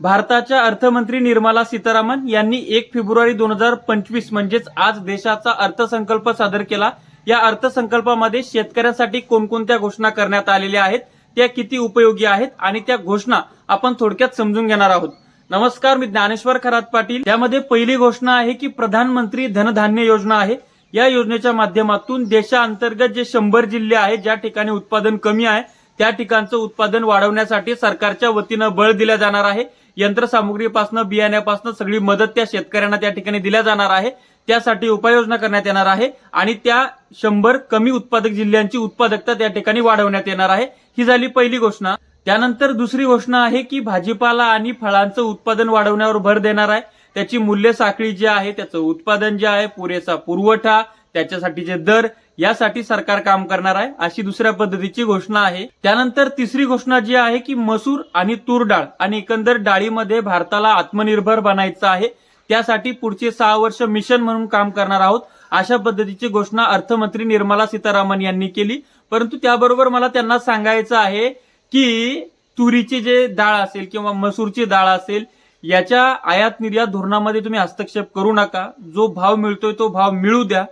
भारताच्या अर्थमंत्री निर्मला सीतारामन यांनी एक फेब्रुवारी दोन हजार पंचवीस म्हणजेच आज देशाचा अर्थसंकल्प सादर केला. या अर्थसंकल्पामध्ये शेतकऱ्यांसाठी कोणकोणत्या घोषणा करण्यात आलेल्या आहेत त्या किती उपयोगी आहेत आणि त्या घोषणा आपण थोडक्यात समजून घेणार आहोत. नमस्कार मी ज्ञानेश्वर खरात पाटील. यामध्ये पहिली घोषणा आहे की प्रधानमंत्री धनधान्य योजना आहे. या योजनेच्या माध्यमातून देशाअंतर्गत जे शंभर जिल्हे आहेत ज्या ठिकाणी उत्पादन कमी आहे त्या ठिकाणचं उत्पादन वाढवण्यासाठी सरकारच्या वतीनं बळ दिलं जाणार आहे. यंत्रसामुग्रीपासून बियाण्यापासून सगळी मदत त्या शेतकऱ्यांना त्या ठिकाणी दिल्या जाणार आहे. त्यासाठी उपाययोजना करण्यात येणार आहे आणि त्या शंभर कमी उत्पादक जिल्ह्यांची उत्पादकता त्या ठिकाणी वाढवण्यात येणार आहे. ही झाली पहिली घोषणा. त्यानंतर दुसरी घोषणा आहे की भाजीपाला आणि फळांचं उत्पादन वाढवण्यावर भर देणार आहे. त्याची मूल्य साखळी जी आहे त्याचं उत्पादन जे आहे पुरेसा पुरवठा त्याच्यासाठीचे दर यासाठी सरकार काम करणार आहे. अशी दुसऱ्या पद्धतीची घोषणा आहे. त्यानंतर तिसरी घोषणा जी आहे की मसूर आणि तूर डाळ आणि एकंदर डाळीमध्ये भारताला आत्मनिर्भर बनायचं आहे. त्यासाठी पुढचे सहा वर्ष मिशन म्हणून काम करणार आहोत. अशा पद्धतीची घोषणा अर्थमंत्री निर्मला सीतारामन यांनी केली. परंतु त्याबरोबर मला त्यांना सांगायचं आहे की तुरीची जे डाळ असेल किंवा मसूरची डाळ असेल याच्या आयात निर्यात धोरणामध्ये तुम्ही हस्तक्षेप करू नका. जो भाव मिळतोय तो भाव मिळू द्या.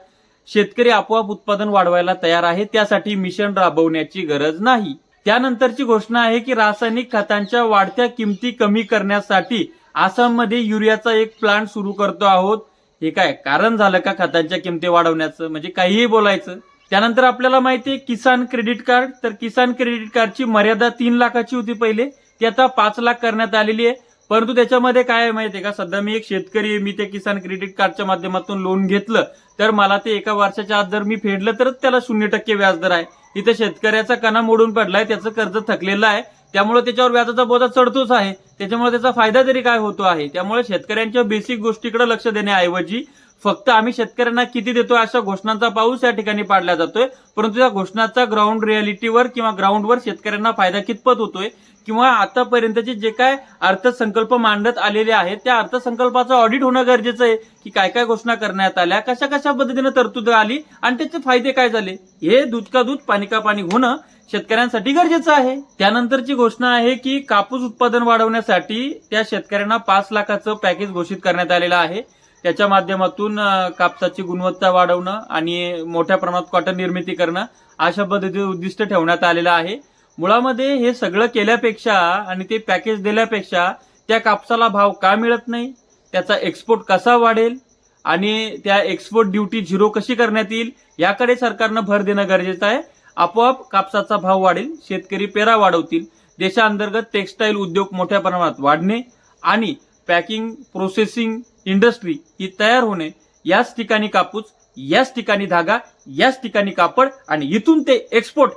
शेतकरी आपोआप उत्पादन वाढवायला तयार आहे त्यासाठी मिशन राबवण्याची गरज नाही. त्यानंतरची घोषणा आहे की रासायनिक खतांच्या वाढत्या किमती कमी करण्यासाठी आसाममध्ये युरियाचा एक प्लांट सुरू करतो आहोत. हे काय कारण झालं का खतांच्या किमती वाढवण्याचं? म्हणजे काहीही बोलायचं. त्यानंतर आपल्याला माहिती आहे किसान क्रेडिट कार्ड. तर किसान क्रेडिट कार्डची मर्यादा तीन लाखाची होती पहिले. ती आता पाच लाख करण्यात आलेली आहे. परंतु त्याच्यामध्ये काय आहे माहितीये का? सध्या मी एक शेतकरी आहे मी ते किसान क्रेडिट कार्डच्या माध्यमातून लोन घेतलं. तर मला ते एका वर्षाच्या आत जर मी फेडलं तरच त्याला शून्य टक्के व्याजदर आहे. इथं शेतकऱ्याचा कणा मोडून पडलाय त्याचं कर्ज थकलेलं आहे. त्यामुळे त्याच्यावर व्याजाचा बोजा चढतोच आहे. त्याच्यामुळे त्याचा फायदा तरी काय होतो आहे? त्यामुळे शेतकऱ्यांच्या बेसिक गोष्टीकडे लक्ष देण्याऐवजी फक्त आम्ही शेतकऱ्यांना किती देतोय अशा घोषणांचा पाऊस या ठिकाणी पाडला जातोय. परंतु या घोषणाचा ग्राउंड रियालिटीवर किंवा ग्राउंडवर शेतकऱ्यांना फायदा कितपत होतोय किंवा आतापर्यंतचे जे काय अर्थसंकल्प मांडत आलेले आहेत त्या अर्थसंकल्पाचं ऑडिट होणं गरजेचं आहे की काय काय घोषणा करण्यात आल्या कशा कशा पद्धतीनं तरतूद आली आणि त्याचे फायदे काय झाले? हे दूध का दूध पाणी का पाणी होणं शेतकऱ्यांसाठी गरजेचं आहे. त्यानंतरची घोषणा आहे की कापूस उत्पादन वाढवण्यासाठी त्या शेतकऱ्यांना पाच लाखाचं पॅकेज घोषित करण्यात आलेलं आहे. त्याच्या माध्यमातून कापसाची गुणवत्ता वाढवणं आणि मोठ्या प्रमाणात कॉटन निर्मिती करणं अशा पद्धतीचं उद्दिष्ट ठेवण्यात आलेलं आहे. मुळामध्ये हे सगळं केल्यापेक्षा आणि ते पॅकेज दिल्यापेक्षा त्या कापसाला भाव का मिळत नाही? त्याचा एक्सपोर्ट कसा वाढेल? आणि त्या एक्सपोर्ट ड्युटी झिरो कशी करण्यात येईल? याकडे सरकारनं भर देणं गरजेचं आहे. आपोआप कापसाचा भाव वाढेल शेतकरी पेरा वाढवतील देशांतर्गत टेक्स्टाईल उद्योग मोठ्या प्रमाणात वाढणे आणि पॅकिंग प्रोसेसिंग इंडस्ट्री ही तयार होणे याच ठिकाणी कापूस याच ठिकाणी धागा याच ठिकाणी कापड आणि इथून ते एक्सपोर्ट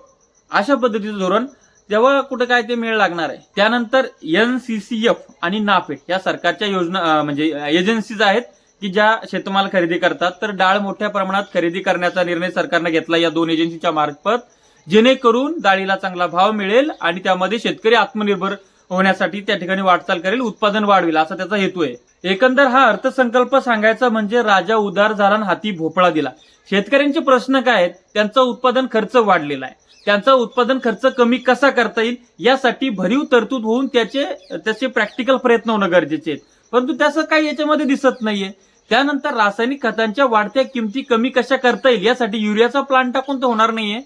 अशा पद्धतीचं धोरण तेव्हा कुठं काय ते मेळ लागणार आहे. त्यानंतर एन सी सी एफ आणि नाफेड या सरकारच्या योजना म्हणजे एजन्सीज आहेत की ज्या शेतमाल खरेदी करतात. तर डाळ मोठ्या प्रमाणात खरेदी करण्याचा निर्णय सरकारनं घेतला या दोन एजन्सीच्या मार्फत जेणेकरून डाळीला चांगला भाव मिळेल आणि त्यामध्ये शेतकरी आत्मनिर्भर होण्यासाठी त्या ठिकाणी वाटचाल करेल उत्पादन वाढवेल असा त्याचा हेतू आहे. एकंदर हा अर्थसंकल्प सांगायचा म्हणजे राजा उदार झाला हाती भोपळा दिला. शेतकऱ्यांचे प्रश्न काय आहेत? त्यांचा उत्पादन खर्च वाढलेला आहे. त्यांचा उत्पादन खर्च कमी कसा करता येईल यासाठी भरीव तरतूद होऊन त्याचे त्याचे प्रॅक्टिकल प्रयत्न होणं गरजेचे आहेत. परंतु त्याचं काही याच्यामध्ये दिसत नाहीये. त्यानंतर रासायनिक खतांच्या वाढत्या किमती कमी कशा करता येईल यासाठी युरियाचा प्लांट टाकून तर होणार नाहीये.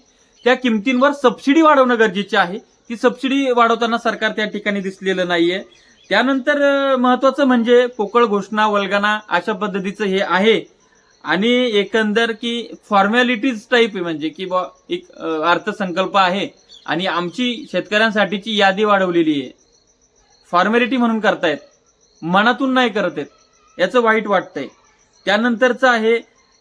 त्या किमतींवर सबसिडी वाढवणं गरजेचे आहे. ती सबसिडी वाढवताना सरकार त्या ठिकाणी दिसलेलं नाहीये. त्यानंतर महत्वाचं म्हणजे पोकळ घोषणा वल्गना अशा पद्धतीचं हे आहे. आणि एकंदर की फॉर्मॅलिटीज टाईप आहे म्हणजे की बॉ एक अर्थसंकल्प आहे आणि आमची शेतकऱ्यांसाठीची यादी वाढवलेली आहे. फॉर्मॅलिटी म्हणून करतायत मनातून नाही करत आहेत याचं वाईट वाटतंय. त्यानंतरचं आहे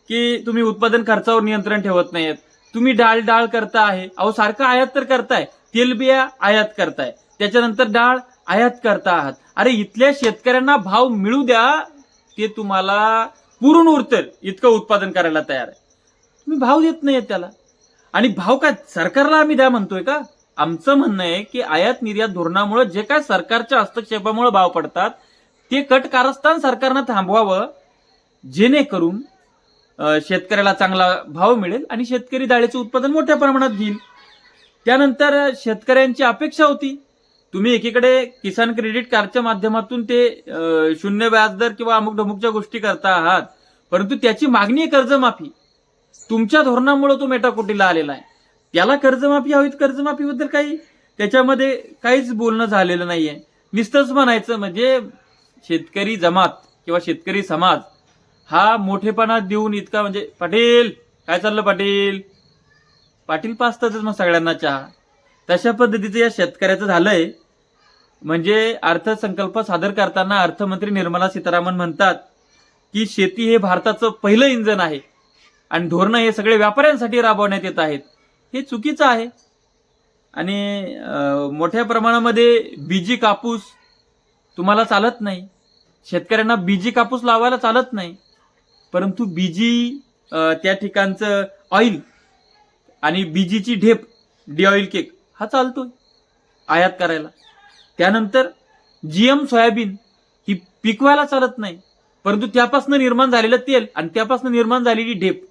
की तुम्ही उत्पादन खर्चावर नियंत्रण ठेवत नाहीत तुम्ही डाळ डाळ करता आहे अहो सारखं आयात तर करताय. तेलबिया आयात करताय. त्याच्यानंतर डाळ आयात करता आहात. अरे इथल्या शेतकऱ्यांना भाव मिळू द्या ते तुम्हाला पुरून उरतं इतकं उत्पादन करायला तयार आहे. तुम्ही भाव देत नाही त्याला. आणि भाव काय सरकारला आम्ही द्या म्हणतोय का? आमचं म्हणणं आहे की आयात निर्यात धोरणामुळे जे काय सरकारच्या हस्तक्षेपामुळे भाव पडतात ते कट कारस्थान सरकारनं थांबवावं जेणेकरून शेतकऱ्याला चांगला भाव मिळेल आणि शेतकरी डाळीचं उत्पादन मोठ्या प्रमाणात घेईल. त्यानंतर शेतकऱ्यांची अपेक्षा होती. तुम्ही एकीकडे किसान क्रेडिट कार्डच्या माध्यमातून ते शून्य व्याजदर किंवा अमुक ढमुकच्या गोष्टी करता आहात परंतु त्याची मागणी आहे कर्जमाफी. तुमच्या धोरणामुळे तो मेटाकोटीला आलेला आहे. त्याला कर्जमाफी हवीत कर्जमाफीबद्दल काही त्याच्यामध्ये काहीच बोलणं झालेलं नाहीये. निस्तच म्हणायचं म्हणजे शेतकरी जमात किंवा शेतकरी समाज हा मोठेपणा देऊन इतका म्हणजे पाटील काय चाललं पाटील? पाटील पाचतातच मग सगळ्यांना चहा. तशा पद्धतीचं या शेतकऱ्याचं झालंय. म्हणजे अर्थसंकल्प सादर करताना अर्थमंत्री निर्मला सीतारामन म्हणतात की शेती हे भारताचं पहिलं इंजन आहे आणि धोरणं हे सगळे व्यापाऱ्यांसाठी राबवण्यात येत आहेत. हे चुकीचं आहे. आणि मोठ्या प्रमाणामध्ये बीजी कापूस तुम्हाला चालत नाही. शेतकऱ्यांना बीजी कापूस लावायला चालत नाही. परंतु बीजी त्या ठिकाणचं ऑइल आणि बीजीची ढेप डी ऑइल केक हा चालतोय. आयात करायला. त्यानंतर जी एम सोयाबीन ही पिकवायला चालत नाही परंतु त्यापासून निर्माण झालेलं तेल आणि त्यापासून निर्माण झालेली ढेप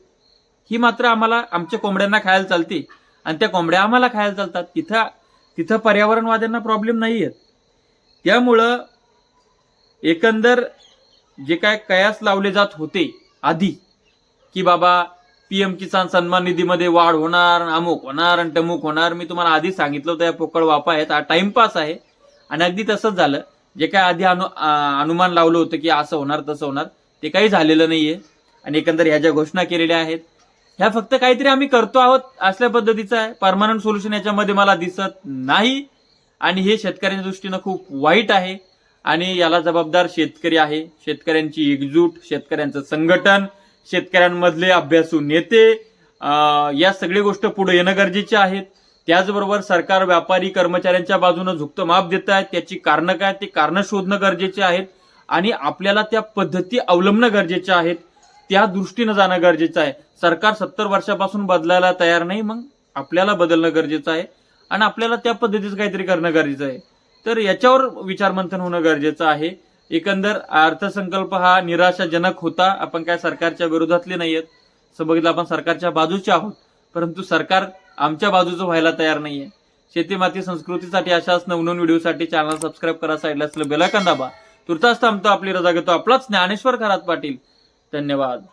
ही मात्र आम्हाला आमच्या कोंबड्यांना खायला चालते आणि त्या कोंबड्या आम्हाला खायला चालतात. तिथं तिथं पर्यावरणवाद्यांना प्रॉब्लेम नाही आहेत त्यामुळं एकंदर जे काय कयास लावले जात होते आधी की बाबा पी एम किसान सन्मान निधीमध्ये वाढ होणार अमुक होणार आणि टमुक होणार मी तुम्हाला आधी सांगितलं होतं या पोकळ वापा आहेत. हा टाइमपास आहे. आणि अगदी तसंच झालं. जे काय आधी अनु अनुमान लावलं होतं की असं होणार तसं होणार ते काही झालेलं नाहीये. आणि एकंदर ह्या ज्या घोषणा केलेल्या आहेत ह्या फक्त काहीतरी आम्ही करतो आहोत असल्या पद्धतीचं आहे. परमानंट सोल्युशन याच्यामध्ये मला दिसत नाही. आणि हे शेतकऱ्यांच्या दृष्टीनं खूप वाईट आहे. आणि याला जबाबदार शेतकरी आहे. शेतकऱ्यांची एकजूट शेतकऱ्यांचं संघटन शेतकऱ्यांमधले अभ्यासू नेते या सगळ्या गोष्ट पुढे येणं गरजेचे आहेत. त्याचबरोबर सरकार व्यापारी कर्मचाऱ्यांच्या बाजूनं झुकतं माप देत आहेत. त्याची कारणं काय? ते कारणं शोधणं गरजेचे आहेत. आणि आपल्याला त्या पद्धती अवलंबणं गरजेचे आहेत. त्या दृष्टीनं जाणं गरजेचं आहे. सरकार सत्तर वर्षापासून बदलायला तयार नाही मग आपल्याला बदलणं गरजेचं आहे. आणि आपल्याला त्या पद्धतीचं काहीतरी करणं गरजेचं आहे. तर याच्यावर विचारमंथन होणं गरजेचं आहे. एकंदर अर्थसंकल्प हा निराशाजनक होता. आपण काय सरकारच्या विरोधातले नाही आहेत बघितलं आपण सरकारच्या बाजूचे आहोत. परंतु सरकार आमच्या बाजूचं व्हायला तयार नाहीये. शेती माती संस्कृतीसाठी अशाच नवनवीन व्हिडिओसाठी चॅनल सबस्क्राईब करा साईडला असलं बेलायकन दाबा. तुर्तास थांबतो आपली रजा घेतो आपलाच ज्ञानेश्वर खरात पाटील. धन्यवाद.